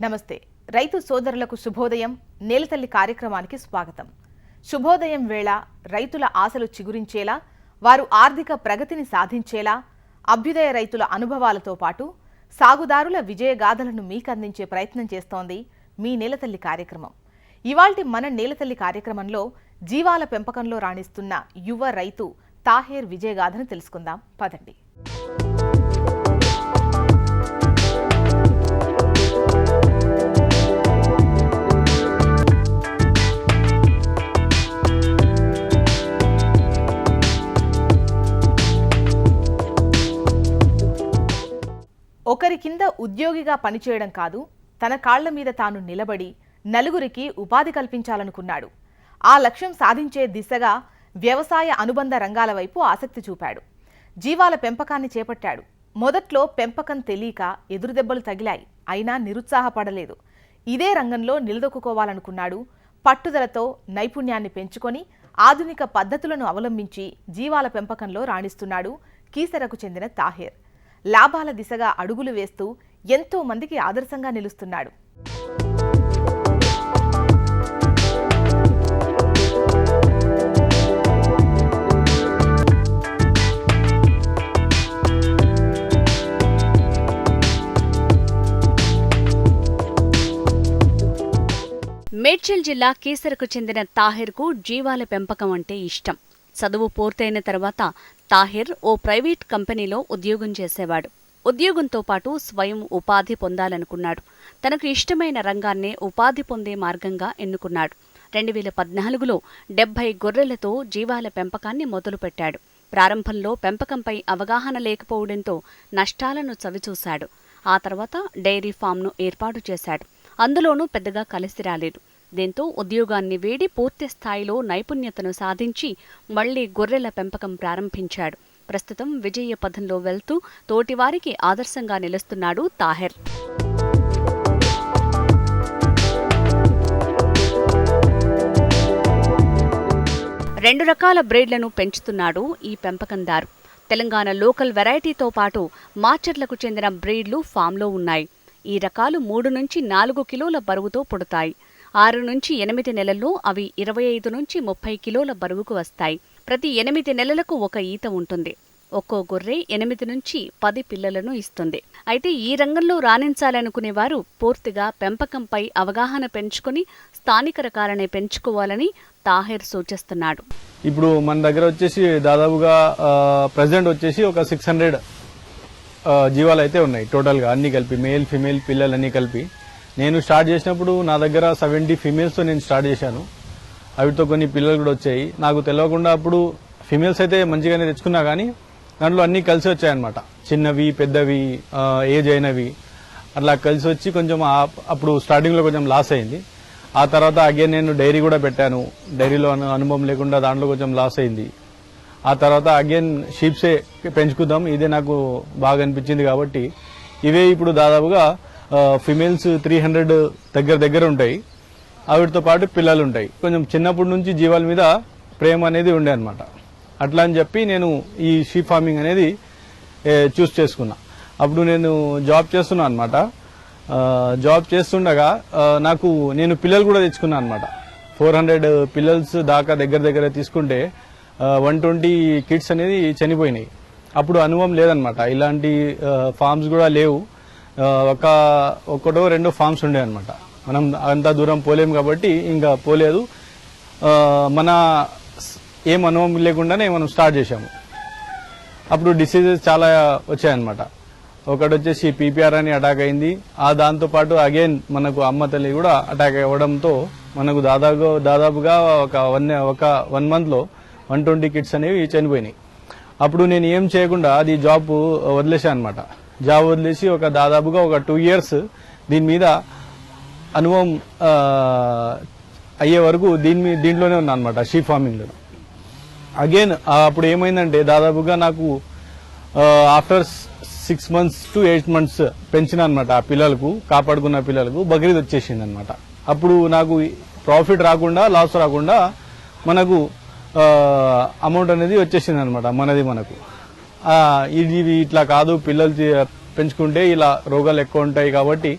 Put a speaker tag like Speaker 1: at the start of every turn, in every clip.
Speaker 1: నమస్తే. రైతు సోదరులకు శుభోదయం నేలతల్లి కార్యక్రమానికి స్వాగతం. శుభోదయం వేళ రైతుల ఆశలు చిగురించేలా వారు ఆర్థిక ప్రగతిని సాధించేలా అభ్యుదయ రైతుల అనుభవాలతో పాటు సాగుదారుల విజయగాథలను మీకందించే ప్రయత్నం చేస్తోంది మీ నేలతల్లి కార్యక్రమం. ఇవాల్టి మన నేలతల్లి కార్యక్రమంలో జీవాల పెంపకంలో రాణిస్తున్న యువ రైతు తాహేర్ విజయగాథను తెలుసుకుందాం. పదండి. ఒకరి కింద ఉద్యోగిగా పనిచేయడం కాదు తన కాళ్ళ మీద తాను నిలబడి నలుగురికి ఉపాధి కల్పించాలనుకున్నాడు. ఆ లక్ష్యం సాధించే దిశగా వ్యవసాయ అనుబంధ రంగాల వైపు ఆసక్తి చూపాడు. జీవాల పెంపకాన్ని చేపట్టాడు. మొదట్లో పెంపకం తెలియక ఎదురుదెబ్బలు తగిలాయి. అయినా నిరుత్సాహపడలేదు. ఇదే రంగంలో నిలదొక్కుకోవాలనుకున్నాడు. పట్టుదలతో నైపుణ్యాన్ని పెంచుకొని ఆధునిక పద్ధతులను అవలంబించి జీవాల పెంపకంలో రాణిస్తున్నాడు కీసరకు చెందిన తాహేర్. లాభాల దిశగా అడుగులు వేస్తూ ఎంతో మందికి ఆదర్శంగా నిలుస్తున్నాడు.
Speaker 2: మేడ్చల్ జిల్లా కీసరకు చెందిన తాహిర్కు జీవాల పెంపకం అంటే ఇష్టం. చదువు పూర్తయిన తర్వాత తాహిర్ ఓ ప్రైవేట్ కంపెనీలో ఉద్యోగం చేసేవాడు. ఉద్యోగంతో పాటు స్వయం ఉపాధి పొందాలనుకున్నాడు. తనకు ఇష్టమైన రంగాన్నే ఉపాధి పొందే మార్గంగా ఎన్నుకున్నాడు. రెండు వేల పద్నాలుగులో డెబ్బై గొర్రెలతో జీవాల పెంపకాన్ని మొదలుపెట్టాడు. ప్రారంభంలో పెంపకంపై అవగాహన లేకపోవడంతో నష్టాలను చవిచూశాడు. ఆ తర్వాత డైరీ ఫామ్ను ఏర్పాటు చేశాడు. అందులోనూ పెద్దగా కలిసి రాలేదు. దీంతో ఉద్యోగాన్ని వేడి పూర్తి స్థాయిలో నైపుణ్యతను సాధించి మళ్ళీ గొర్రెల పెంపకం ప్రారంభించాడు. ప్రస్తుతం విజయ పథంలో వెళ్తూ తోటివారికి ఆదర్శంగా నిలుస్తున్నాడు తాహెర్. రెండు రకాల బ్రేడ్లను పెంచుతున్నాడు ఈ పెంపకందారు. తెలంగాణ లోకల్ వెరైటీతో పాటు మార్చర్లకు చెందిన బ్రీడ్లు ఫామ్లో ఉన్నాయి. ఈ రకాలు మూడు నుంచి నాలుగు కిలోల బరువుతో పుడతాయి. ఆరు నుంచి ఎనిమిది నెలల్లో అవి ఇరవై ఐదు నుంచి ముప్పై కిలోల బరువుకు వస్తాయి. ప్రతి ఎనిమిది నెలలకు ఒక ఈత ఉంటుంది. ఒక్కో గొర్రె ఎనిమిది నుంచి పది పిల్లలను ఇస్తుంది. అయితే ఈ రంగంలో రాణించాలనుకునేవారు పూర్తిగా పెంపకంపై అవగాహన పెంచుకుని స్థానిక రకాలనే పెంచుకోవాలని తాహిర్ సూచిస్తున్నాడు.
Speaker 3: ఇప్పుడు మన దగ్గర వచ్చేసి దాదాపుగా ప్రజెంట్ వచ్చేసి ఒక సిక్స్ హండ్రెడ్ జీవాలు అయితే ఉన్నాయి. టోటల్గా అన్ని కలిపి మేల్ ఫిమేల్ పిల్లలు అన్ని కలిపి. నేను స్టార్ట్ చేసినప్పుడు నా దగ్గర సెవెంటీ ఫీమేల్స్తో నేను స్టార్ట్ చేశాను. అవితో కొన్ని పిల్లలు కూడా వచ్చాయి. నాకు తెలియకుండా అప్పుడు ఫీమేల్స్ అయితే మంచిగానే తెచ్చుకున్నా కానీ దాంట్లో అన్నీ కలిసి వచ్చాయన్నమాట. చిన్నవి పెద్దవి ఏజ్ అయినవి. అట్లా కలిసి వచ్చి కొంచెం అప్పుడు స్టార్టింగ్లో కొంచెం లాస్ అయింది. ఆ తర్వాత అగైన్ నేను డైరీ కూడా పెట్టాను. డైరీలో అనుభవం లేకుండా దాంట్లో కొంచెం లాస్ అయింది. ఆ తర్వాత అగైన్ షీప్సే పెంచుకుందాం. ఇదే నాకు బాగా అనిపించింది కాబట్టి ఇవే ఇప్పుడు దాదాపుగా ఫిమేల్స్ త్రీ హండ్రెడ్ దగ్గర దగ్గర ఉంటాయి. ఆవిడతో పాటు పిల్లలు ఉంటాయి. కొంచెం చిన్నప్పటి నుంచి జీవాల మీద ప్రేమ అనేది ఉండే అనమాట అట్లా అని చెప్పి నేను ఈ షీప్ ఫార్మింగ్ అనేది చూస్ చేసుకున్నా. అప్పుడు నేను జాబ్ చేస్తున్నా అనమాట జాబ్ చేస్తుండగా నాకు నేను పిల్లలు కూడా తెచ్చుకున్నా అనమాట ఫోర్ హండ్రెడ్ పిల్లల్స్ దాకా దగ్గర దగ్గర తీసుకుంటే వన్ ట్వంటీ కిడ్స్ అనేది చనిపోయినాయి. అప్పుడు అనుభవం లేదనమాట ఇలాంటి ఫామ్స్ కూడా లేవు. ఒక ఒకటో రెండో ఫార్మ్స్ ఉండే అనమాట మనం అంత దూరం పోలేం కాబట్టి ఇంకా పోలేదు. మన ఏం అనుభవం లేకుండానే మనం స్టార్ట్ చేసాము అప్పుడు డిసీజెస్ చాలా వచ్చాయన్నమాట. ఒకటి వచ్చేసి పీపీఆర్ అని అటాక్ అయింది. ఆ దాంతో పాటు అగైన్ మనకు అమ్మ తల్లి కూడా అటాక్ అవ్వడంతో మనకు దాదాపు దాదాపుగా ఒక వన్ ఒక వన్ మంత్లో వన్ ట్వంటీ కిడ్స్ అనేవి చనిపోయినాయి. అప్పుడు నేను ఏం చేయకుండా అది జాబ్ వదిలేసాను అనమాట జాబ్ వదిలేసి ఒక దాదాపుగా ఒక టూ ఇయర్స్ దీని మీద అనుభవం అయ్యే వరకు దీని మీద దీంట్లోనే ఉన్నా అనమాట షీ ఫార్మింగ్లో. అగైన్ అప్పుడు ఏమైందంటే దాదాపుగా నాకు after six months to eight months పెంచిన అనమాట ఆ పిల్లలకు కాపాడుకున్న పిల్లలకు బక్రీద్ వచ్చేసింది అనమాట అప్పుడు నాకు ప్రాఫిట్ రాకుండా లాస్ రాకుండా మనకు అమౌంట్ అనేది వచ్చేసింది అనమాట మనది మనకు. ఇది ఇది ఇట్లా కాదు పిల్లలు పెంచుకుంటే ఇలా రోగాలు ఎక్కువ ఉంటాయి కాబట్టి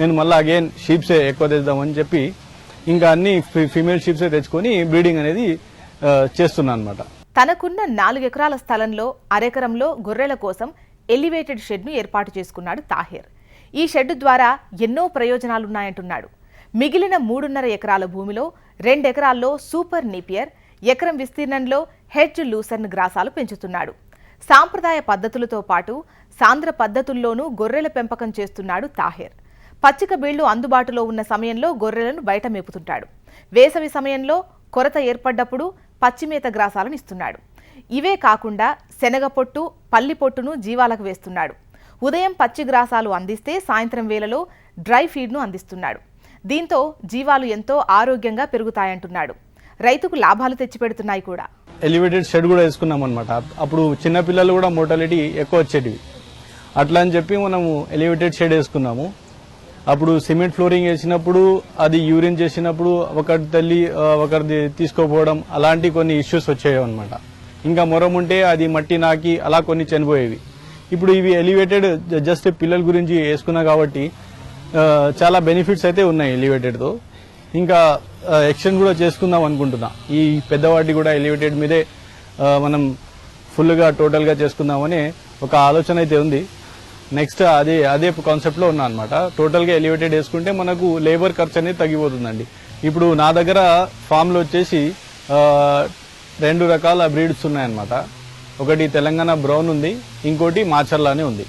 Speaker 3: నేను మళ్ళీ అగైన్ షీప్సే ఎక్కువ తెద్దామని చెప్పి ఇంకా అన్ని ఫీమేల్ షీప్సే తెచ్చుకొని బ్రీడింగ్ అనేది చేస్తున్నాను అనమాట
Speaker 1: తనకున్న నాలుగు ఎకరాల స్థలంలో అరెకరంలో గొర్రెల కోసం ఎలివేటెడ్ షెడ్ను ఏర్పాటు చేసుకున్నాడు తాహిర్. ఈ షెడ్ ద్వారా ఎన్నో ప్రయోజనాలున్నాయంటున్నాడు. మిగిలిన మూడున్నర ఎకరాల భూమిలో రెండెకరాల్లో సూపర్ నీపియర్ ఎకరం విస్తీర్ణంలో హెడ్జ్ లూసర్న్ గ్రాసాలు పెంచుతున్నాడు. సాంప్రదాయ పద్ధతులతో పాటు సాంద్ర పద్ధతుల్లోనూ గొర్రెల పెంపకం చేస్తున్నాడు తాహిర్. పచ్చిక బీళ్ళు అందుబాటులో ఉన్న సమయంలో గొర్రెలను బయట మేపుతుంటాడు. వేసవి సమయంలో కొరత ఏర్పడ్డప్పుడు పచ్చిమేత గ్రాసాలను ఇస్తున్నాడు. ఇవే కాకుండా శనగ పొట్టు పల్లి పొట్టును జీవాలకు వేస్తున్నాడు. ఉదయం పచ్చి గ్రాసాలు అందిస్తే సాయంత్రం వేళలో డ్రై ఫీడ్ను అందిస్తున్నాడు. దీంతో జీవాలు ఎంతో ఆరోగ్యంగా పెరుగుతాయంటున్నాడు. రైతుకు లాభాలు తెచ్చిపెడుతున్నాయి కూడా.
Speaker 3: ఎలివేటెడ్ షెడ్ కూడా వేసుకున్నాం అనమాట అప్పుడు చిన్నపిల్లలు కూడా మోటాలిటీ ఎక్కువ వచ్చేటివి. అట్లా అని చెప్పి మనము ఎలివేటెడ్ షెడ్ వేసుకున్నాము. అప్పుడు సిమెంట్ ఫ్లోరింగ్ వేసినప్పుడు అది యూరిన్ చేసినప్పుడు ఒకరి తల్లి ఒకరిది తీసుకోపోవడం అలాంటి కొన్ని ఇష్యూస్ వచ్చేవి అనమాట ఇంకా మొరం ఉంటే అది మట్టి నాకి అలా కొన్ని చనిపోయేవి. ఇప్పుడు ఇవి ఎలివేటెడ్ జస్ట్ పిల్లల గురించి వేసుకున్నా కాబట్టి చాలా బెనిఫిట్స్ అయితే ఉన్నాయి ఎలివేటెడ్తో ఇంకా ఎక్స్టెండ్ కూడా చేసుకుందాం అనుకుంటున్నా. ఈ పెద్దవాటి కూడా ఎలివేటెడ్ మీదే మనం ఫుల్గా టోటల్గా చేసుకుందామని ఒక ఆలోచన అయితే ఉంది. నెక్స్ట్ అదే అదే కాన్సెప్ట్లో ఉన్నా అనమాట టోటల్గా ఎలివేటెడ్ వేసుకుంటే మనకు లేబర్ ఖర్చు అనేది తగ్గిపోతుందండి. ఇప్పుడు నా దగ్గర ఫామ్లో వచ్చేసి రెండు రకాల బ్రీడ్స్ ఉన్నాయన్నమాట. ఒకటి తెలంగాణ బ్రౌన్ ఉంది ఇంకోటి మాచర్లా అని ఉంది.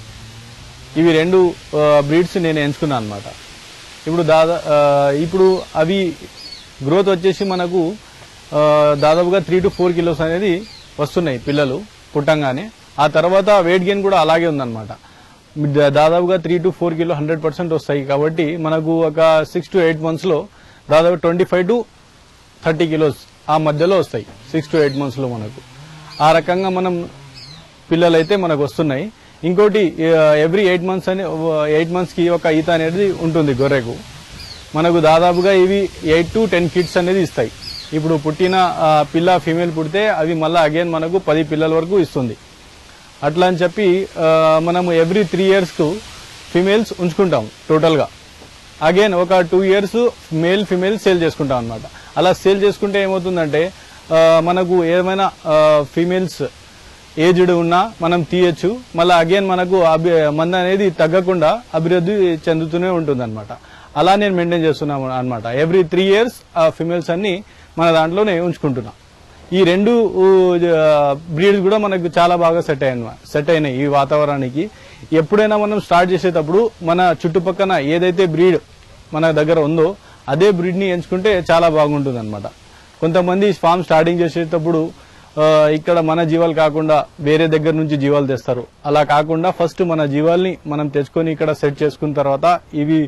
Speaker 3: ఇవి రెండు బ్రీడ్స్ నేను ఎంచుకున్నాను అనమాట ఇప్పుడు దాదా ఇప్పుడు అవి గ్రోత్ వచ్చేసి మనకు దాదాపుగా త్రీ టు ఫోర్ కిలోస్ అనేది వస్తున్నాయి పిల్లలు పుట్టంగానే. ఆ తర్వాత వెయిట్ గెయిన్ కూడా అలాగే ఉందన్నమాట. దాదాపుగా three to four kilo hundred percent వస్తాయి కాబట్టి మనకు ఒక సిక్స్ టు ఎయిట్ మంత్స్లో దాదాపు twenty five to thirty kilos ఆ మధ్యలో వస్తాయి. సిక్స్ టు ఎయిట్ మంత్స్లో మనకు. ఆ రకంగా మనం పిల్లలైతే మనకు వస్తున్నాయి. ఇంకోటి ఎవ్రీ ఎయిట్ మంత్స్ అని ఎయిట్ మంత్స్కి ఒక ఈత అనేది ఉంటుంది గొర్రెకు. మనకు దాదాపుగా ఇవి ఎయిట్ టు టెన్ కిడ్స్ అనేది ఇస్తాయి. ఇప్పుడు పుట్టిన పిల్ల ఫీమేల్ పుడితే అవి మళ్ళీ అగైన్ మనకు పది పిల్లల వరకు ఇస్తుంది. అట్లా అని చెప్పి మనము ఎవ్రీ త్రీ ఇయర్స్కు ఫిమేల్స్ ఫీమేల్స్ ఉంచుకుంటాం టోటల్గా అగైన్ ఒక two years male female sale చేసుకుంటాం అనమాట అలా సేల్ చేసుకుంటే ఏమవుతుందంటే మనకు ఏమైనా ఫీమేల్స్ ఏజ్డ్ ఉన్నా మనం తీయచ్చు. మళ్ళీ అగైన్ మనకు అభి మంద అనేది తగ్గకుండా అభివృద్ధి చెందుతూనే ఉంటుంది అనమాట అలా నేను మెయింటైన్ చేస్తున్నాను అనమాట ఎవ్రీ త్రీ ఇయర్స్ ఆ ఫిమేల్స్ అన్ని మన దాంట్లోనే ఉంచుకుంటున్నాం. ఈ రెండు బ్రీడ్స్ కూడా మనకు చాలా బాగా సెట్ అయిన సెట్ అయినాయి ఈ వాతావరణానికి. ఎప్పుడైనా మనం స్టార్ట్ చేసేటప్పుడు మన చుట్టుపక్కన ఏదైతే బ్రీడ్ మన దగ్గర ఉందో అదే బ్రీడ్ని ఎంచుకుంటే చాలా బాగుంటుంది అనమాట కొంతమంది ఫామ్ స్టార్టింగ్ చేసేటప్పుడు ఇక్కడ మన జీవాలు కాకుండా వేరే దగ్గర నుంచి జీవాలు తెస్తారు. అలా కాకుండా ఫస్ట్ మన జీవాల్ని మనం తెచ్చుకొని ఇక్కడ సెట్ చేసుకున్న తర్వాత ఇవి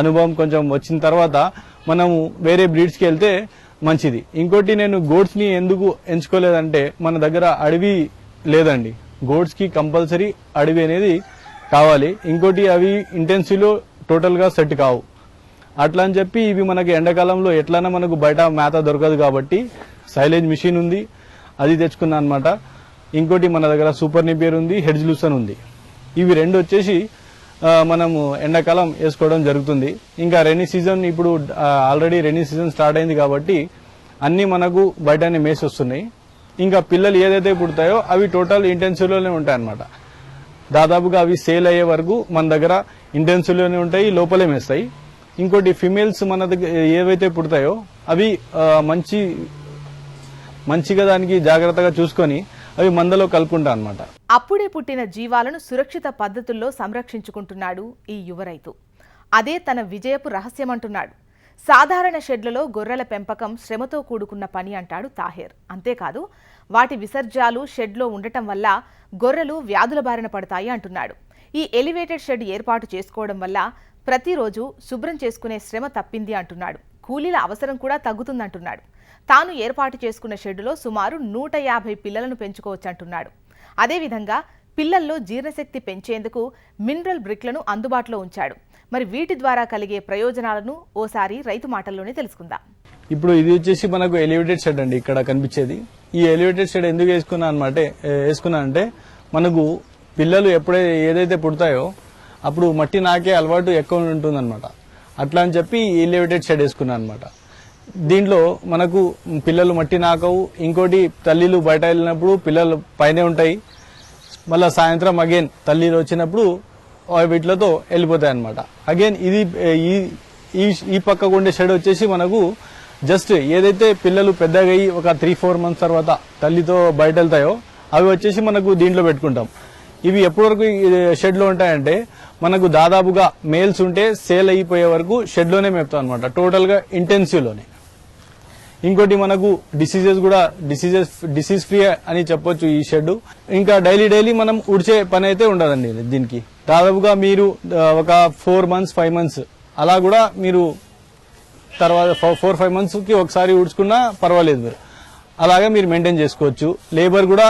Speaker 3: అనుభవం కొంచెం వచ్చిన తర్వాత మనము వేరే బ్రీడ్స్కి వెళ్తే మంచిది. ఇంకోటి నేను గోడ్స్ని ఎందుకు ఎంచుకోలేదంటే మన దగ్గర అడవి లేదండి. గోడ్స్కి కంపల్సరీ అడవి అనేది కావాలి. ఇంకోటి అవి ఇంటెన్సివ్లో టోటల్గా సెట్ కావు. అట్లా అని చెప్పి ఇవి మనకి ఎండాకాలంలో ఎట్లైనా మనకు బయట మేత దొరకదు కాబట్టి సైలేజ్ మిషన్ ఉంది అది తెచ్చుకున్నా అనమాట ఇంకోటి మన దగ్గర సూపర్ నిపియర్ ఉంది హెడ్జ్ లూసన్ ఉంది. ఇవి రెండు వచ్చేసి మనము ఎండాకాలం వేసుకోవడం జరుగుతుంది. ఇంకా రెనీ సీజన్ ఇప్పుడు ఆల్రెడీ రెనీ సీజన్ స్టార్ట్ అయింది కాబట్టి అన్ని మనకు బయటనే మేసి వస్తున్నాయి. ఇంకా పిల్లలు ఏదైతే పుడతాయో అవి టోటల్ ఇంటెన్సివ్లోనే ఉంటాయి అన్నమాట. దాదాపుగా అవి సేల్ అయ్యే వరకు మన దగ్గర ఇంటెన్సివ్లోనే ఉంటాయి లోపలే మేస్తాయి. ఇంకోటి ఫిమేల్స్ మన దగ్గర ఏవైతే పుడతాయో అవి మంచి మంచిగా దానికి జాగ్రత్తగా చూసుకొని అవి మందలో కలుపుకుంటా అనమాట
Speaker 1: అప్పుడే పుట్టిన జీవాలను సురక్షిత పద్ధతుల్లో సంరక్షించుకుంటున్నాడు ఈ యువ రైతు. అదే తన విజయపు రహస్యమంటున్నాడు. సాధారణ షెడ్లలో గొర్రెల పెంపకం శ్రమతో కూడుకున్న పని అంటాడు తాహేర్. అంతేకాదు వాటి విసర్జాలు షెడ్లో ఉండటం వల్ల గొర్రెలు వ్యాధుల బారిన పడతాయి అంటున్నాడు. ఈ ఎలివేటెడ్ షెడ్ ఏర్పాటు చేసుకోవడం వల్ల ప్రతిరోజు శుభ్రం చేసుకునే శ్రమ తప్పింది అంటున్నాడు. కూలీల అవసరం కూడా తగ్గుతుందంటున్నాడు. తాను ఏర్పాటు చేసుకున్న షెడ్డులో సుమారు నూట యాభై పిల్లలను పెంచుకోవచ్చంటున్నాడు. అదేవిధంగా పిల్లల్లో జీర్ణశక్తి పెంచేందుకు మినరల్ బ్రిక్లను అందుబాటులో ఉంచాడు. మరి వీటి ద్వారా కలిగే ప్రయోజనాలను ఓసారి రైతు మాటల్లోనే తెలుసుకుందాం.
Speaker 3: ఇప్పుడు ఇది వచ్చేసి మనకు ఎలివేటెడ్ షెడ్ అండి ఇక్కడ కనిపించేది. ఈ ఎలివేటెడ్ షెడ్ ఎందుకు వేసుకున్నా అనమాట వేసుకున్నా అంటే మనకు పిల్లలు ఎప్పుడైతే ఏదైతే పుడతాయో అప్పుడు మట్టి నాకే అలవాటు ఎక్కువ ఉంటుందన్నమాట. అట్లా అని చెప్పి ఎలివేటెడ్ షెడ్ వేసుకున్నాను అనమాట దీంట్లో మనకు పిల్లలు మట్టి నాకవు ఇంకోటి తల్లిలు బయట వెళ్ళినప్పుడు పిల్లలు పైనే ఉంటాయి. మళ్ళీ సాయంత్రం అగైన్ తల్లిలు వచ్చినప్పుడు ఆ వీటిలతో వెళ్ళిపోతాయి అనమాట అగైన్ ఇది ఈ ఈ పక్కకు ఉండే షెడ్ వచ్చేసి మనకు జస్ట్ ఏదైతే పిల్లలు పెద్దగా అయ్యి ఒక త్రీ ఫోర్ మంత్స్ తర్వాత తల్లితో బయట వెళ్తాయో అవి వచ్చేసి మనకు దీంట్లో పెట్టుకుంటాం. ఇవి ఎప్పటి వరకు ఉంటాయంటే మనకు దాదాపుగా మేల్స్ ఉంటే సేల్ అయిపోయే వరకు షెడ్లోనే మేపుతాం అనమాట టోటల్గా ఇంటెన్సివ్లోనే ఇంకోటి మనకు డిసీజెస్ కూడా డిసీజెస్ డిసీజ్ ఫ్రీ అని చెప్పొచ్చు ఈ షెడ్ ఇంకా డైలీ డైలీ మనం ఉడిచే పని అయితే ఉండదండి దీనికి. దాదాపుగా మీరు ఒక ఫోర్ మంత్స్ ఫైవ్ మంత్స్ అలా కూడా మీరు తర్వాత ఫోర్ ఫైవ్ మంత్స్కి ఒకసారి ఉడుచుకున్నా పర్వాలేదు మీరు. అలాగే మీరు మెయింటైన్ చేసుకోవచ్చు. లేబర్ కూడా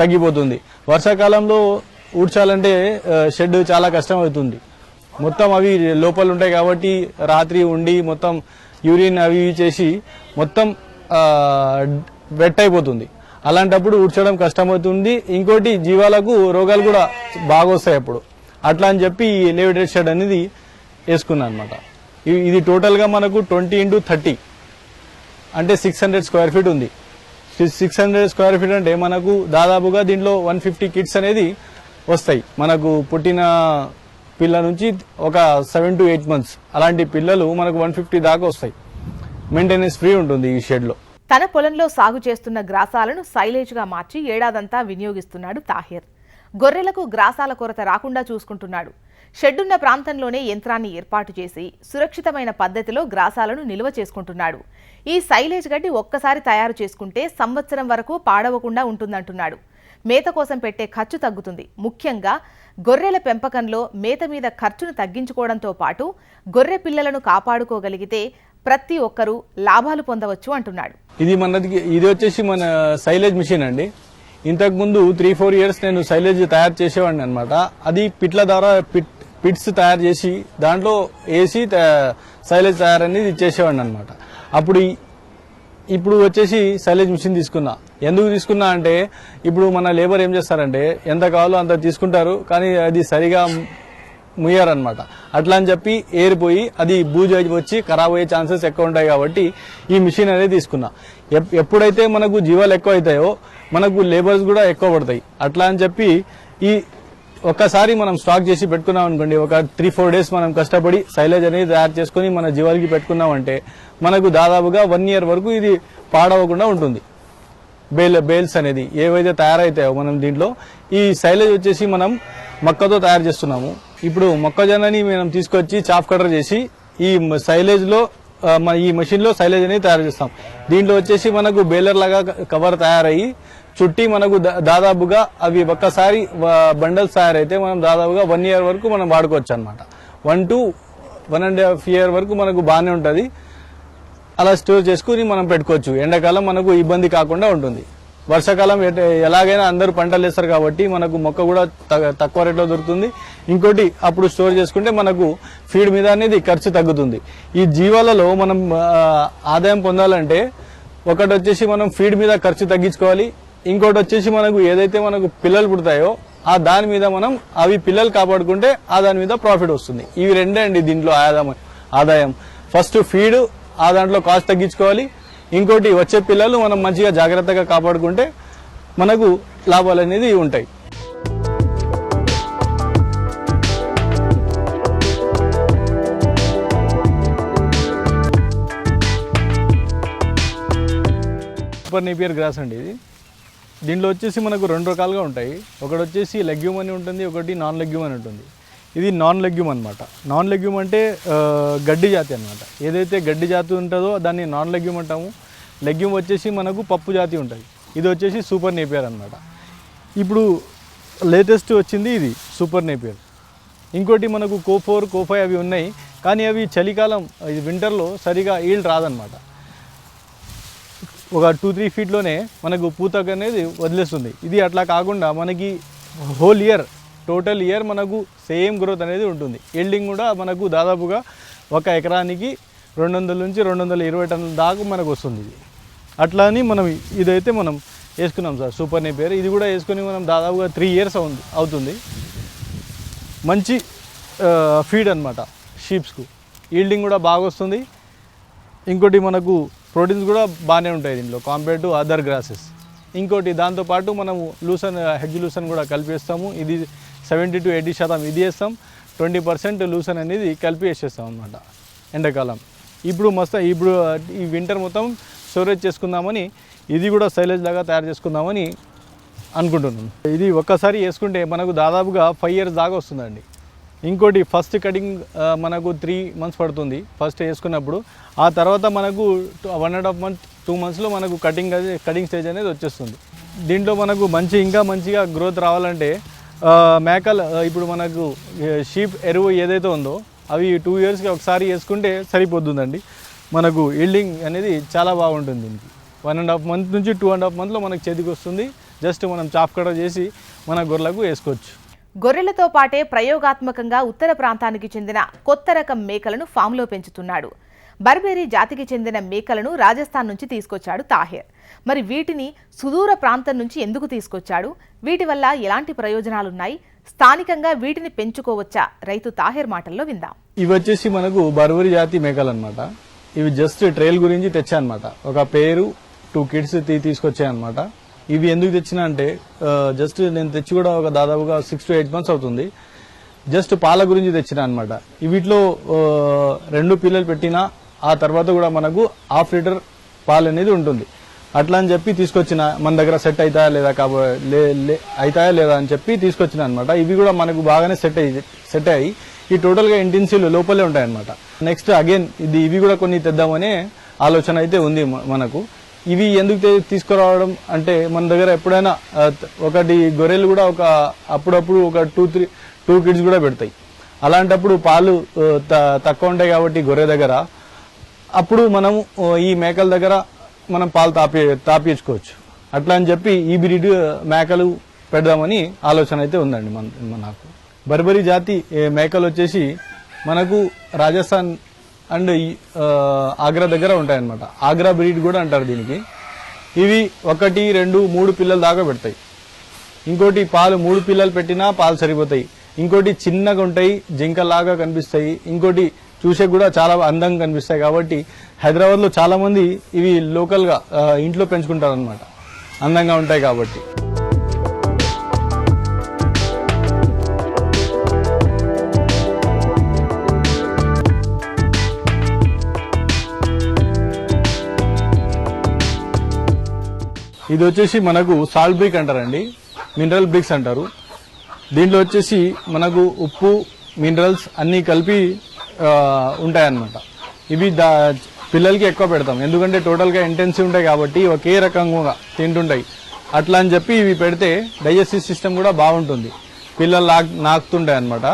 Speaker 3: తగ్గిపోతుంది. వర్షాకాలంలో ఊడ్చాలంటే షెడ్ చాలా కష్టం అవుతుంది మొత్తం అవి లోపల ఉంటాయి కాబట్టి రాత్రి ఉండి మొత్తం యూరిన్ అవి ఇవి చేసి మొత్తం వెట్ అయిపోతుంది అలాంటప్పుడు ఊడ్చడం కష్టమవుతుంది. ఇంకోటి జీవాలకు రోగాలు కూడా బాగా వస్తాయి అప్పుడు. అట్లా అని చెప్పి ఈ ఎలివేటెడ్ షెడ్ అనేది వేసుకున్నాను అనమాట ఇది టోటల్గా మనకు ట్వంటీ ఇంటూ థర్టీ. అంటే సిక్స్ హండ్రెడ్ స్క్వేర్ ఫీట్ ఉంది. సిక్స్ హండ్రెడ్ స్క్వేర్ ఫీట్ అంటే మనకు దాదాపుగా దీంట్లో వన్ ఫిఫ్టీ కిట్స్ అనేది వస్తాయి. మనకు పుట్టిన పిల్ల నుంచి ఒక సెవెన్ టు ఎయిట్ మంత్స్ అలాంటి పిల్లలు మనకు వన్ ఫిఫ్టీ దాకా వస్తాయి. మెయింటెనెన్స్ ఫ్రీ ఉంటుంది ఈ షెడ్లో
Speaker 1: తన పొలంలో సాగు చేస్తున్న గ్రాసాలను సైలేజ్గా మార్చి ఏడాదంతా వినియోగిస్తున్నాడు తాహిర్. గొర్రెలకు గ్రాసాల కొరత రాకుండా చూసుకుంటున్నాడు. షెడ్డున్న ప్రాంతంలోనే యంత్రాన్ని ఏర్పాటు చేసి సురక్షితమైన పద్ధతిలో గ్రాసాలను నిల్వ చేసుకుంటున్నాడు. ఈ సైలేజ్ గడ్డి ఒక్కసారి తయారు చేసుకుంటే సంవత్సరం వరకు పాడవకుండా ఉంటుందంటున్నాడు. మేత కోసం పెట్టే ఖర్చు తగ్గుతుంది. ముఖ్యంగా గొర్రెల పెంపకంలో మేత మీద ఖర్చును తగ్గించుకోవడంతో పాటు గొర్రె పిల్లలను కాపాడుకోగలిగితే ప్రతి ఒక్కరూ లాభాలు పొందవచ్చు అంటున్నాడు.
Speaker 3: ఇది మనది ఇది వచ్చేసి మన సైలేజ్ మిషన్ అండి. ఇంతకు ముందు త్రీ ఫోర్ ఇయర్స్ నేను సైలేజ్ తయారు చేసేవాడిని అనమాట అది పిట్ల ద్వారా పిట్ పిట్స్ తయారు చేసి దాంట్లో వేసి సైలేజ్ తయారు అనేది చేసేవాడిని అనమాట అప్పుడు ఇప్పుడు వచ్చేసి సైలేజ్ మిషన్ తీసుకున్నా. ఎందుకు తీసుకున్నా అంటే ఇప్పుడు మన లేబర్ ఏం చేస్తారంటే ఎంత కావాలో అంత తీసుకుంటారు కానీ అది సరిగా ముయ్యారనమాట అట్లా అని చెప్పి ఏరిపోయి అది బూజు వచ్చి ఖరాబ్ అయ్యే ఛాన్సెస్ ఎక్కువ ఉంటాయి కాబట్టి ఈ మిషన్ అనేది తీసుకున్నా. ఎప్- ఎప్పుడైతే మనకు జీవాలు ఎక్కువ అవుతాయో మనకు లేబర్స్ కూడా ఎక్కువ పడతాయి. అట్లా అని చెప్పి ఈ ఒక్కసారి మనం స్టాక్ చేసి పెట్టుకున్నాం అనుకోండి ఒక త్రీ ఫోర్ డేస్ మనం కష్టపడి సైలేజ్ అనేది తయారు చేసుకుని మన జీవాలకి పెట్టుకున్నామంటే మనకు దాదాపుగా వన్ ఇయర్ వరకు ఇది పాడవకుండా ఉంటుంది. బేల్ బేల్స్ అనేది ఏవైతే తయారైతాయో మనం దీంట్లో ఈ సైలేజ్ వచ్చేసి మనం మొక్కతో తయారు చేస్తున్నాము. ఇప్పుడు మొక్కజొన్నని మనం తీసుకొచ్చి చాప్ కటర్ చేసి ఈ సైలేజ్లో మన ఈ మెషిన్లో సైలేజ్ అనేది తయారు చేస్తాం. దీంట్లో వచ్చేసి మనకు బేలర్ లాగా కవర్ తయారయ్యి చుట్టి మనకు దా- దాదాపుగా అవి ఒక్కసారి బండల్స్ తయారైతే మనం దాదాపుగా వన్ ఇయర్ వరకు మనం వాడుకోవచ్చు అనమాట one to one and half year వరకు మనకు బాగానే ఉంటుంది. అలా స్టోర్ చేసుకుని మనం పెట్టుకోవచ్చు. ఎండాకాలం మనకు ఇబ్బంది కాకుండా ఉంటుంది. వర్షాకాలం ఎలాగైనా అందరూ పంటలు వేస్తారు కాబట్టి మనకు మొక్క కూడా తక్కువ రేట్లో దొరుకుతుంది. ఇంకోటి అప్పుడు స్టోర్ చేసుకుంటే మనకు ఫీడ్ మీద అనేది ఖర్చు తగ్గుతుంది. ఈ జీవాలలో మనం ఆదాయం పొందాలంటే ఒకటి వచ్చేసి మనం ఫీడ్ మీద ఖర్చు తగ్గించుకోవాలి. ఇంకోటి వచ్చేసి మనకు ఏదైతే మనకు పిల్లలు పుడతాయో ఆ దాని మీద మనం అవి పిల్లలు కాపాడుకుంటే ఆ దాని మీద ప్రాఫిట్ వస్తుంది. ఇవి రెండే అండి దీంట్లో ఆదాయం ఆదాయం. ఫస్ట్ ఫీడ్ ఆ దాంట్లో కాస్ట్ తగ్గించుకోవాలి. ఇంకోటి వచ్చే పిల్లలు మనం మంచిగా జాగ్రత్తగా కాపాడుకుంటే మనకు లాభాలు అనేది ఉంటాయి. సూపర్ నేపియర్ గ్రాస్ అండి ఇది. దీంట్లో వచ్చేసి మనకు రెండు రకాలుగా ఉంటాయి. ఒకటి వచ్చేసి లెగ్యూమ్ అని ఉంటుంది ఒకటి నాన్ లెగ్యూమ్ అని ఉంటుంది. ఇది నాన్ లెగ్యూమ్ అనమాట నాన్ లెగ్యూమ్ అంటే గడ్డి జాతి అనమాట ఏదైతే గడ్డి జాతి ఉంటుందో దాన్ని నాన్ లెగ్యూమ్ అంటాము. లెగ్యూమ్ వచ్చేసి మనకు పప్పు జాతి ఉంటుంది. ఇది వచ్చేసి సూపర్ నేపియర్ అనమాట ఇప్పుడు లేటెస్ట్ వచ్చింది ఇది సూపర్ నేపియర్ ఇంకోటి మనకు కో ఫోర్ కో ఫైవ్ అవి ఉన్నాయి. కానీ అవి చలికాలం ఇది వింటర్లో సరిగా ఈల్డ్ రాదనమాట ఒక టూ త్రీ ఫీట్లోనే మనకు పూతక అనేది వదిలేస్తుంది. ఇది అట్లా కాకుండా మనకి హోల్ ఇయర్ టోటల్ ఇయర్ మనకు సేమ్ గ్రోత్ అనేది ఉంటుంది. ఎల్డింగ్ కూడా మనకు దాదాపుగా ఒక ఎకరానికి రెండు వందల నుంచి రెండు వందల ఇరవై టన్నుల దాకా మనకు వస్తుంది ఇది. అట్లా అని మనం ఇదైతే మనం వేసుకున్నాం సార్. సూపర్ నే పేరు. ఇది కూడా వేసుకొని మనం దాదాపుగా త్రీ ఇయర్స్ అవుతుంది అవుతుంది. మంచి ఫీడ్ అనమాట షీప్స్కు ఈల్డింగ్ కూడా బాగా వస్తుంది. ఇంకోటి మనకు ప్రోటీన్స్ కూడా బాగానే ఉంటాయి దీంట్లో కంపేర్ టు అదర్ గ్రాసెస్ ఇంకోటి దాంతోపాటు మనం లూసన్ హెడ్జ్ లూసన్ కూడా కలిపేస్తాము. ఇది సెవెంటీ టు ఎయిటీ శాతం ఇది వేస్తాం ట్వంటీ పర్సెంట్ లూసన్ అనేది కలిపి వేసేస్తాం అనమాట ఎండాకాలం. ఇప్పుడు మొత్తం ఇప్పుడు ఈ వింటర్ మొత్తం స్టోరేజ్ చేసుకుందామని ఇది కూడా సైలేజ్ లాగా తయారు చేసుకుందామని అనుకుంటున్నాను ఇది ఒక్కసారి వేసుకుంటే మనకు దాదాపుగా ఫైవ్ ఇయర్స్ దాకా వస్తుందండి. ఇంకోటి ఫస్ట్ కటింగ్ మనకు త్రీ మంత్స్ పడుతుంది ఫస్ట్ వేసుకున్నప్పుడు. ఆ తర్వాత మనకు one and half month two మంత్స్లో మనకు కటింగ్ అది కటింగ్ స్టేజ్ అనేది వచ్చేస్తుంది. దీంట్లో మనకు మంచి ఇంకా మంచిగా గ్రోత్ రావాలంటే మేకలు ఇప్పుడు మనకు షీప్ ఎరువు ఏదైతే ఉందో అవి టూ ఇయర్స్కి ఒకసారి వేసుకుంటే సరిపోతుందండి. మనకు ఈల్డింగ్ అనేది చాలా బాగుంటుంది దీనికి. వన్ అండ్ హాఫ్ మంత్ నుంచి టూ అండ్ హాఫ్ మంత్లో మనకు చేతికి వస్తుంది. జస్ట్ మనం చాప్ కట్ట చేసి మన గొర్రెలకు వేసుకోవచ్చు.
Speaker 1: గొర్రెలతో పాటే ప్రయోగాత్మకంగా ఉత్తర ప్రాంతానికి చెందిన కొత్త రకం మేకలను ఫామ్లో పెంచుతున్నాడు. బర్బేరీ జాతికి చెందిన మేకలను రాజస్థాన్ నుంచి తీసుకొచ్చాడు తాహేర్. మరి వీటిని సుదూర ప్రాంతం నుంచి ఎందుకు తీసుకొచ్చాడు? వీటి వల్ల ఎలాంటి ప్రయోజనాలున్నాయి? స్థానికంగా వీటిని పెంచుకోవచ్చా? రైతు తాహేర్ మాటల్లో విందాం.
Speaker 3: ఇవి వచ్చేసి మనకు బర్వరి జాతి మేకలు అనమాట ఇవి జస్ట్ ట్రైల్ గురించి తెచ్చా అనమాట ఒక పేరు టూ కిడ్స్ తీసుకొచ్చాయి అనమాట ఇవి ఎందుకు తెచ్చినా అంటే జస్ట్ నేను తెచ్చి కూడా ఒక దాదాపుగా సిక్స్ టు ఎయిట్ మంత్స్ అవుతుంది. జస్ట్ పాల గురించి తెచ్చిన అనమాట వీటిలో రెండు పిల్లలు పెట్టినా ఆ తర్వాత కూడా మనకు హాఫ్ లీటర్ పాలు అనేది ఉంటుంది. అట్లా అని చెప్పి తీసుకొచ్చిన మన దగ్గర సెట్ అవుతాయా లేదా కాబో లే లే- అవుతాయా లేదా అని చెప్పి తీసుకొచ్చిన అనమాట ఇవి కూడా మనకు బాగానే సెట్ అయ్యి సెట్ అయ్యి ఈ టోటల్గా ఇంటెన్సివ్ లోపలే ఉంటాయన్నమాట. నెక్స్ట్ అగైన్ ఇది ఇవి కూడా కొన్ని తెద్దామనే ఆలోచన అయితే ఉంది మనకు. ఇవి ఎందుకు తీసుకురావడం అంటే మన దగ్గర ఎప్పుడైనా ఒకటి గొర్రెలు కూడా ఒక అప్పుడప్పుడు ఒక టూ త్రీ టూ కిడ్స్ కూడా పెడతాయి. అలాంటప్పుడు పాలు త- తక్కువ ఉంటాయి కాబట్టి గొర్రె దగ్గర. అప్పుడు మనం ఈ మేకల దగ్గర మనం పాలు తాపి తాపించుకోవచ్చు అట్లా అని చెప్పి ఈ బ్రీడ్ మేకలు పెడదామని ఆలోచన అయితే ఉందండి మన నాకు. బర్బరీ జాతి మేకలు వచ్చేసి మనకు రాజస్థాన్ అండ్ ఆగ్రా దగ్గర ఉంటాయన్నమాట. ఆగ్రా బ్రీడ్ కూడా అంటారు దీనికి. ఇవి ఒకటి రెండు మూడు పిల్లలు దాకా పెడతాయి. ఇంకోటి పాలు మూడు పిల్లలు పెట్టినా పాలు సరిపోతాయి. ఇంకోటి చిన్నగా ఉంటాయి జింకలాగా కనిపిస్తాయి. ఇంకోటి చూసే కూడా చాలా అందంగా కనిపిస్తాయి. కాబట్టి హైదరాబాద్లో చాలామంది ఇవి లోకల్గా ఇంట్లో పెంచుకుంటారు అనమాట అందంగా ఉంటాయి కాబట్టి. ఇది వచ్చేసి మనకు సాల్ట్ బ్రిక్ అంటారండి. మినరల్ బ్రిక్స్ అంటారు. దీంట్లో వచ్చేసి మనకు ఉప్పు మినరల్స్ అన్నీ కలిపి ఉంటాయన్నమాట. ఇవి దా పిల్లలకి ఎక్కువ పెడతాం. ఎందుకంటే టోటల్గా ఇంటెన్సివ్ ఉంటాయి కాబట్టి ఒకే రకంగా తింటుంటాయి. అట్లా అని చెప్పి ఇవి పెడితే డైజెస్టివ్ సిస్టమ్ కూడా బాగుంటుంది. పిల్లలు నాక్ నాకుతుంటాయి అనమాట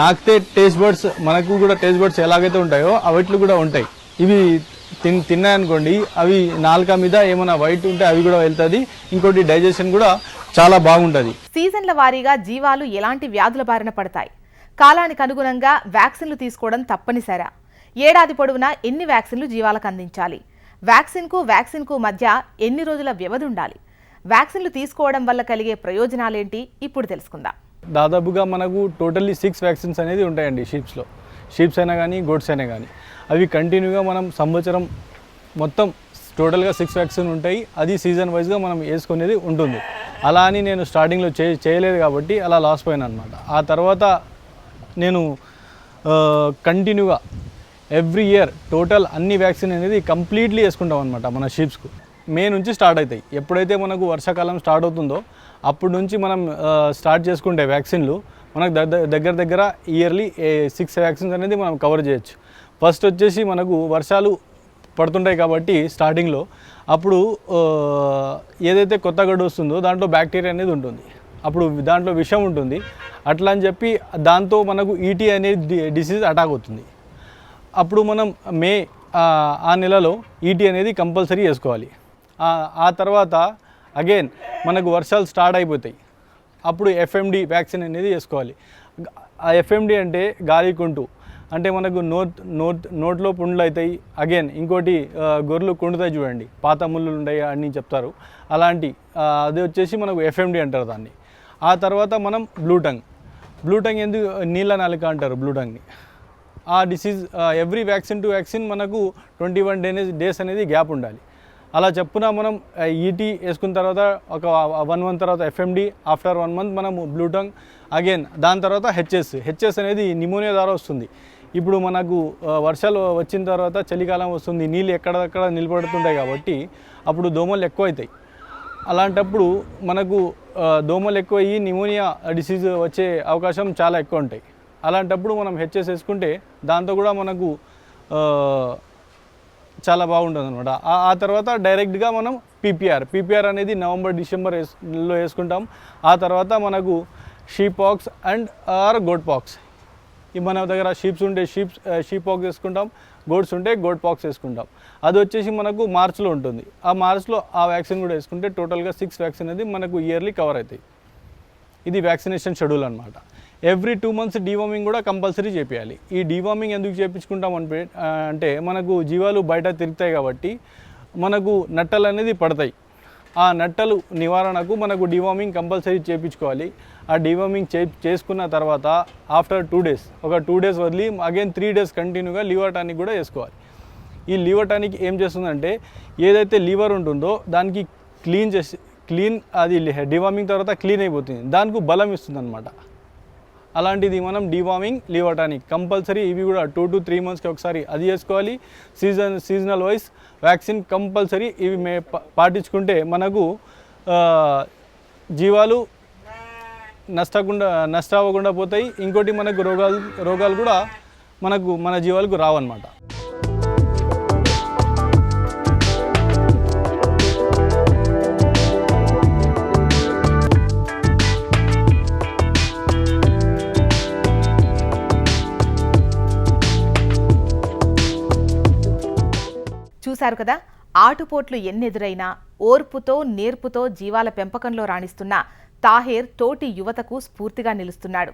Speaker 3: నాకితే టేస్ట్ బర్డ్స్ మనకు కూడా టేస్ట్ బర్డ్స్ ఎలాగైతే ఉంటాయో అవిట్లు కూడా ఉంటాయి. ఇవి తిన్ తిన్నాయనుకోండి అవి నాలుక మీద ఏమైనా వైట్ ఉంటే అవి కూడా వెళ్తుంది. ఇంకోటి డైజెషన్ కూడా చాలా బాగుంటుంది.
Speaker 1: సీజన్ల వారీగా జీవాలు ఎలాంటి వ్యాధుల బారిన పడతాయి? కాలానికి అనుగుణంగా వ్యాక్సిన్లు తీసుకోవడం తప్పనిసరా. ఏడాది పొడవునా ఎన్ని వ్యాక్సిన్లు జీవాలకు అందించాలి? వ్యాక్సిన్కు వ్యాక్సిన్కు మధ్య ఎన్ని రోజుల వ్యవధి ఉండాలి? వ్యాక్సిన్లు తీసుకోవడం వల్ల కలిగే ప్రయోజనాలేంటి? ఇప్పుడు తెలుసుకుందాం.
Speaker 3: దాదాపుగా మనకు టోటల్లీ సిక్స్ వ్యాక్సిన్స్ అనేది ఉంటాయండి షీప్స్లో. షీప్స్ అయినా కానీ గోడ్స్ అయినా కానీ అవి కంటిన్యూగా మనం సంవత్సరం మొత్తం టోటల్గా సిక్స్ వ్యాక్సిన్ ఉంటాయి. అది సీజన్ వైజ్గా మనం వేసుకునేది ఉంటుంది. అలా అని నేను స్టార్టింగ్లో చే చేయలేదు కాబట్టి అలా లాస్ పోయాను అనమాట ఆ తర్వాత నేను కంటిన్యూగా ఎవ్రీ ఇయర్ టోటల్ అన్ని వ్యాక్సిన్ అనేది కంప్లీట్లీ వేసుకుంటాం అనమాట మన షీప్స్కు మే నుంచి స్టార్ట్ అవుతాయి ఎప్పుడైతే మనకు వర్షాకాలం స్టార్ట్ అవుతుందో అప్పటి నుంచి మనం స్టార్ట్ చేసుకుంటే వ్యాక్సిన్లు మనకు దగ్గర దగ్గర ఇయర్లీ సిక్స్ వ్యాక్సిన్స్ అనేది మనం కవర్ చేయొచ్చు. ఫస్ట్ వచ్చేసి మనకు వర్షాలు పడుతుంటాయి కాబట్టి స్టార్టింగ్లో అప్పుడు ఏదైతే కొత్త గడ్డ వస్తుందో దాంట్లో బ్యాక్టీరియా అనేది ఉంటుంది. అప్పుడు దాంట్లో విషం ఉంటుంది. అట్లా అని చెప్పి దాంతో మనకు ఈటీ అనేది డిసీజ్ అటాక్ అవుతుంది. అప్పుడు మనం మే ఆ, నెలలో ఈటీ అనేది కంపల్సరీ వేసుకోవాలి ఆ- తర్వాత అగైన్ మనకు వర్షాలు స్టార్ట్ అయిపోతాయి. అప్పుడు ఎఫ్ఎండి వ్యాక్సిన్ అనేది వేసుకోవాలి ఆ ఎఫ్ఎండి అంటే గాలికుంటు అంటే మనకు నోట్ నోట్ నోట్లో పుండ్లు అవుతాయి. అగైన్ ఇంకోటి గొర్రెలు కుండుతాయి చూడండి. పాత ముళ్ళు ఉంటాయి అని చెప్తారు. అలాంటి అది వచ్చేసి మనకు ఎఫ్ఎండి అంటారు దాన్ని. ఆ తర్వాత మనం బ్లూటంగ్ బ్లూటంగ్ ఎందుకు నీళ్ళ నాలిక అంటారు బ్లూటంగ్ని ఆ disease every vaccine to vaccine మనకు ట్వంటీ వన్ డేనే డేస్ అనేది గ్యాప్ ఉండాలి. అలా చెప్పున మనం ఈటీ వేసుకున్న తర్వాత ఒక వన్ మంత్ తర్వాత ఎఫ్ఎండి ఆఫ్టర్ వన్ మంత్ మనం బ్లూటంగ్ అగైన్ దాని తర్వాత హెచ్ఎస్ హెచ్ఎస్ అనేది నిమోనియా ద్వారా వస్తుంది. ఇప్పుడు మనకు వర్షాలు వచ్చిన తర్వాత చలికాలం వస్తుంది నీళ్ళు ఎక్కడెక్కడ నిలబడుతుంటాయి కాబట్టి అప్పుడు దోమలు ఎక్కువ అవుతాయి అలాంటప్పుడు మనకు దోమలు ఎక్కువ అయ్యి నిమోనియా డిసీజ్ వచ్చే అవకాశం చాలా ఎక్కువ ఉంటాయి అలాంటప్పుడు మనం హెచ్ఎస్ వేసుకుంటే దాంతో కూడా మనకు చాలా బాగుంటుంది అనమాట ఆ తర్వాత డైరెక్ట్గా మనం పీపీఆర్ పీపీఆర్ అనేది నవంబర్ డిసెంబర్ వేస్- వేసుకుంటాం. ఆ తర్వాత మనకు sheep pox pox and or goat pox. ఈ మన దగ్గర షీప్స్ ఉంటే షీప్స్ షీప్ పాక్స్ వేసుకుంటాం గోడ్స్ ఉంటే గోడ్ పాక్స్ వేసుకుంటాం. అది వచ్చేసి మనకు మార్చ్లో ఉంటుంది. ఆ మార్చ్లో ఆ వ్యాక్సిన్ కూడా వేసుకుంటే టోటల్గా సిక్స్ వ్యాక్సిన్ అనేది మనకు ఇయర్లీ కవర్ అవుతాయి. ఇది వ్యాక్సినేషన్ షెడ్యూల్ అనమాట ఎవ్రీ టూ మంత్స్ డీవామింగ్ కూడా కంపల్సరీ చేపించాలి ఈ డీవామింగ్ ఎందుకు చేయించుకుంటాం అని అంటే మనకు జీవాలు బయట తిరుగుతాయి కాబట్టి మనకు నట్టలు అనేది పడతాయి. ఆ నట్టలు నివారణకు మనకు డివార్మింగ్ కంపల్సరీ చేయించుకోవాలి ఆ డివార్మింగ్ చే చేసుకున్న తర్వాత ఆఫ్టర్ టూ డేస్ ఒక టూ డేస్ వదిలి అగైన్ త్రీ డేస్ కంటిన్యూగా లివర్ టానిక్ కూడా వేసుకోవాలి. ఈ లివర్ టానిక్ ఏం చేస్తుందంటే ఏదైతే లివర్ ఉంటుందో దానికి క్లీన్ చేసి క్లీన్ అది డివార్మింగ్ తర్వాత క్లీన్ అయిపోతుంది. దానికి బలం ఇస్తుంది అనమాట అలాంటిది మనం డివామింగ్ లీవటానిక్ కంపల్సరీ ఇవి కూడా టూ టు త్రీ మంత్స్కి ఒకసారి అది చేసుకోవాలి. Season seasonal wise vaccine compulsory ఇవి మే పాటించుకుంటే మనకు జీవాలు నష్టకుండా నష్ట అవ్వకుండా పోతాయి. ఇంకోటి మనకు రోగాలు రోగాలు కూడా మనకు మన జీవాలకు రావన్నమాట.
Speaker 1: చూశారు కదా. ఆటుపోట్లు ఎన్నెదురైనా ఓర్పుతో నేర్పుతో జీవాల పెంపకంలో రాణిస్తున్న తాహేర్ తోటి యువతకు స్ఫూర్తిగా నిలుస్తున్నాడు.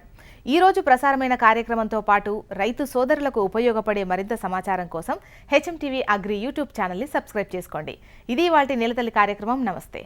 Speaker 1: ఈరోజు ప్రసారమైన కార్యక్రమంతో పాటు రైతు సోదరులకు ఉపయోగపడే మరింత సమాచారం కోసం హెచ్ఎంటీవీ అగ్రి యూట్యూబ్ ఛానల్ని సబ్స్క్రైబ్ చేసుకోండి. ఇది వాటి నిలతల్లి కార్యక్రమం. నమస్తే.